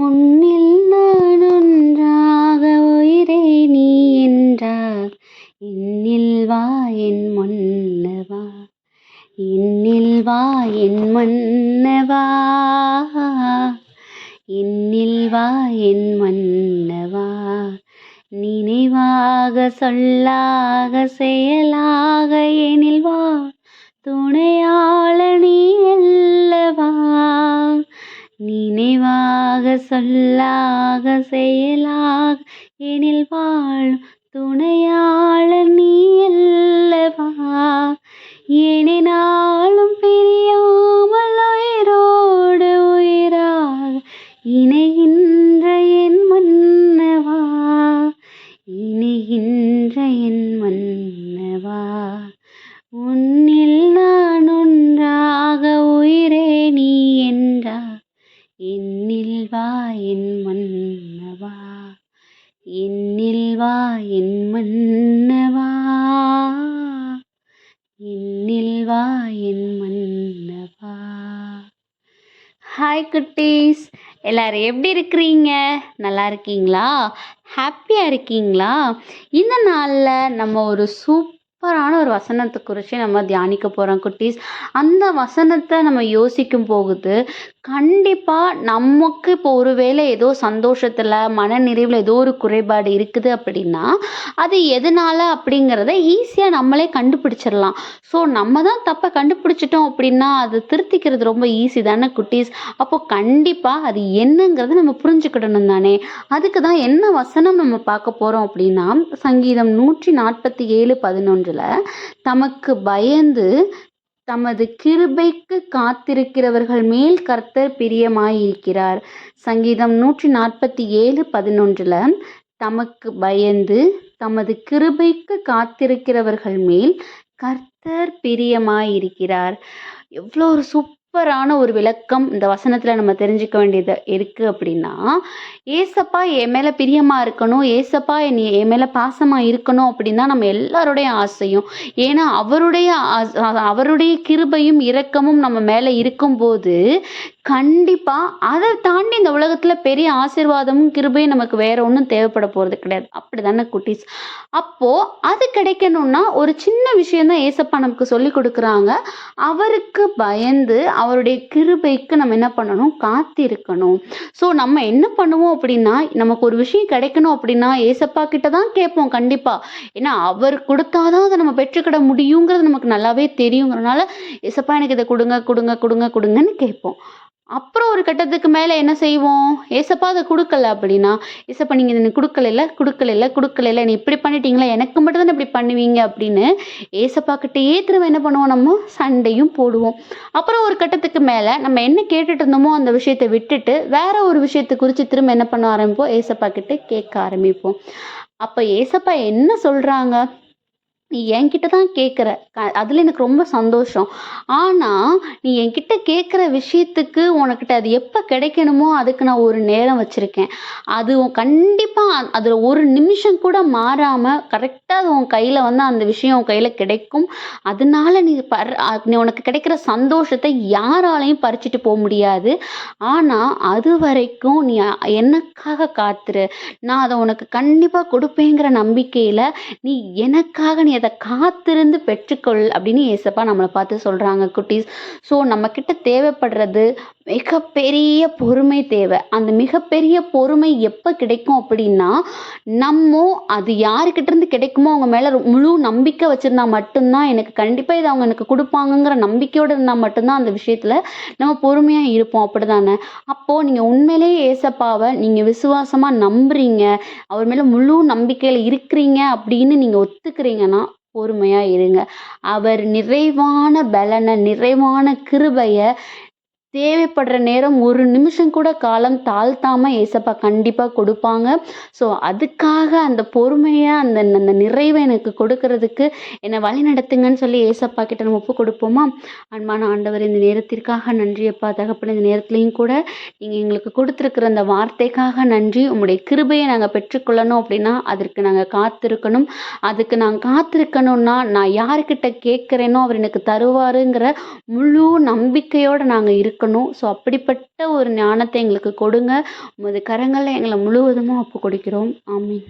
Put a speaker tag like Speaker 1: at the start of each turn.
Speaker 1: உன்னில் நான் ஒன்றாக உயிரே நீ என்றார். என்னில் வா என் மன்னவா. என்னில் வா என் மன்னவா. என்னில் வா என் மன்னவா. நினைவாக சொல்லாக செயலாக எனில் வா. துணையாள நீ அல்லவா. நினைவாக சொல்லாக செயலாக எனில் வாழும் துணையாள நீ அல்லவா? என ஹாய் குட்டீஸ். எல்லோரும் எப்படி இருக்கிறீங்க? நல்லா இருக்கீங்களா? ஹாப்பியாக இருக்கீங்களா? இந்த நாளில் நம்ம ஒரு சூப்பரான ஒரு வசனத்தை குறித்து நம்ம தியானிக்க போகிறோம் குட்டீஸ். அந்த வசனத்தை நம்ம யோசிக்கும் போகுது கண்டிப்பாக நமக்கு இப்போ ஒருவேளை ஏதோ சந்தோஷத்தில் மனநிறைவில் ஏதோ ஒரு குறைபாடு இருக்குது அப்படின்னா அது எதனால் அப்படிங்கிறத ஈஸியாக நம்மளே கண்டுபிடிச்சிடலாம். ஸோ நம்ம தான் தப்பை கண்டுபிடிச்சிட்டோம் அப்படின்னா அது திருத்திக்கிறது ரொம்ப ஈஸி தானே குட்டீஸ்? அப்போ கண்டிப்பாக அது என்னங்கிறத நம்ம புரிஞ்சுக்கிடணும் தானே? அதுக்கு தான் என்ன வசனம் நம்ம பார்க்க போகிறோம் அப்படின்னா சங்கீதம் நூற்றி நாற்பத்தி ஏழு பதினொன்று. பதினொன்றில் தமக்கு பயந்து தமது கிருபைக்கு காத்திருக்கிறவர்கள் மேல் கர்த்தர் பிரியமாயிருக்கிறார். சங்கீதம் நூற்றி நாற்பத்தி ஏழு பதினொன்றில் தமக்கு பயந்து தமது கிருபைக்கு காத்திருக்கிறவர்கள் மேல் கர்த்தர் பிரியமாயிருக்கிறார். எவ்வளோ ஒரு சூப்பரான ஒரு விளக்கம் இந்த வசனத்தில் நம்ம தெரிஞ்சுக்க வேண்டியது இருக்குது அப்படின்னா ஏசப்பா என் மேலே பிரியமாக இருக்கணும் ஏசப்பா என் என் மேலே பாசமாக இருக்கணும் அப்படின்னு தான் நம்ம எல்லாருடைய ஆசையும் ஏன்னா அவருடைய அவருடைய கிருபையும் இரக்கமும் நம்ம மேலே இருக்கும்போது கண்டிப்பாக அதை தாண்டி இந்த உலகத்தில் பெரிய ஆசீர்வாதமும் கிருபையும் நமக்கு வேற ஒன்றும் தேவைப்பட போகிறது கிடையாது. அப்படி தானே குட்டீஸ்? அப்போது அது கிடைக்கணும்னா ஒரு சின்ன விஷயந்தான் ஏசப்பா நமக்கு சொல்லி கொடுக்குறாங்க. அவருக்கு பயந்து அவருடைய கிருபைக்கு நம்ம என்ன பண்ணணும்? காத்திருக்கணும். ஸோ நம்ம என்ன பண்ணுவோம் அப்படின்னா நமக்கு ஒரு விஷயம் கிடைக்கணும் அப்படின்னா ஏசப்பா கிட்ட தான் கேட்போம் கண்டிப்பாக ஏன்னா அவர் கொடுத்தாதான் அதை நம்ம பெற்றுக்கிட முடியுங்கிறது நமக்கு நல்லாவே தெரியுங்கிறனால ஏசப்பா எனக்கு இதை கொடுங்க கொடுங்க கொடுங்க கொடுங்கன்னு கேட்போம். அப்புறம் ஒரு கட்டத்துக்கு மேலே என்ன செய்வோம்? ஏசப்பா அதை கொடுக்கல அப்படின்னா ஏசப்பா நீங்கள் எனக்கு கொடுக்கல கொடுக்கல கொடுக்கல நீ இப்படி பண்ணிட்டீங்களா? எனக்கு மட்டும் தானே இப்படி பண்ணுவீங்க அப்படின்னு ஏசப்பா கிட்டேயே திரும்ப என்ன பண்ணுவோம்? நம்ம சண்டையும் போடுவோம். அப்புறம் ஒரு கட்டத்துக்கு மேலே நம்ம என்ன கேட்டுட்டு இருந்தோமோ அந்த விஷயத்தை விட்டுட்டு வேற ஒரு விஷயத்தை குறித்து திரும்ப என்ன பண்ண ஆரம்பிப்போம்? ஏசப்பா கிட்ட கேட்க ஆரம்பிப்போம். அப்போ ஏசப்பா என்ன சொல்கிறாங்க நீ என்கிட்ட தான் கேட்குற க அதில் எனக்கு ரொம்ப சந்தோஷம். ஆனால் நீ என்கிட்ட கேட்குற விஷயத்துக்கு உனக்கிட்ட அது எப்போ கிடைக்கணுமோ அதுக்கு நான் ஒரு நேரம் வச்சுருக்கேன். அது கண்டிப்பாக அதில் ஒரு நிமிஷம் கூட மாறாமல் கரெக்டாக அது உன் கையில் வந்து அந்த விஷயம் உன் கையில் கிடைக்கும். அதனால நீ பர் நீ உனக்கு கிடைக்கிற சந்தோஷத்தை யாராலையும் பறிச்சுட்டு போக முடியாது. ஆனால் அது வரைக்கும் நீ எனக்காக காத்துரு. நான் அதை உனக்கு கண்டிப்பாக கொடுப்பேங்கிற நம்பிக்கையில் நீ எனக்காக நீ அதை காத்திருந்து பெற்றுக்கொள் அப்படின்னு ஏசப்பா நம்மளை பார்த்து சொல்கிறாங்க குட்டீஸ். ஸோ நம்மக்கிட்ட தேவைப்படுறது மிகப்பெரிய பொறுமை தேவை. அந்த மிகப்பெரிய பொறுமை எப்போ கிடைக்கும் அப்படின்னா நம்ம அது யாருக்கிட்டேருந்து கிடைக்குமோ அவங்க மேலே முழு நம்பிக்கை வச்சுருந்தா மட்டும்தான் எனக்கு கண்டிப்பாக இதை அவங்க எனக்கு கொடுப்பாங்கங்கிற நம்பிக்கையோடு இருந்தால் மட்டும்தான் அந்த விஷயத்தில் நம்ம பொறுமையாக இருப்போம். அப்படி தானே அப்போது நீங்கள் உண்மையிலேயே ஏசப்பாவை நீங்கள் விசுவாசமாக நம்புறீங்க. அவர் மேலே முழு நம்பிக்கையில் இருக்கிறீங்க அப்படின்னு நீங்கள் ஒத்துக்கிறீங்கன்னா பொறுமையாக இருங்க. அவர் நிறைவான பலனை நிறைவான கிருபையை தேவைப்படுற நேரம் ஒரு நிமிஷம் கூட காலம் தாழ்த்தாமல் ஏசப்பா கண்டிப்பாக கொடுப்பாங்க. ஸோ அதுக்காக அந்த பொறுமையை அந்த அந்த நிறைவை எனக்கு கொடுக்கறதுக்கு என்னை வழி நடத்துங்கன்னு சொல்லி ஏசப்பா கிட்ட நம்ம ஒப்பு கொடுப்போமா? அன்பான ஆண்டவர் இந்த நேரத்திற்காக நன்றி அப்பா. தகப்பன இந்த நேரத்துலையும் கூட நீங்கள் எங்களுக்கு கொடுத்துருக்குற அந்த வார்த்தைக்காக நன்றி. உங்களுடைய கிருபையை நாங்கள் பெற்றுக்கொள்ளணும் அப்படின்னா அதற்கு நாங்கள் காத்திருக்கணும். அதுக்கு நான் காத்திருக்கணும்னா நான் யாருக்கிட்ட கேட்குறேனோ அவர் எனக்கு தருவாருங்கிற முழு நம்பிக்கையோடு நாங்கள் இருக்கணும். இருக்கணும் ஸோ அப்படிப்பட்ட ஒரு ஞானத்தை எங்களுக்கு கொடுங்க. உமது கரங்களில் எங்களை முழுவதுமாக ஒப்பு கொடுக்கிறோம். ஆமீன்.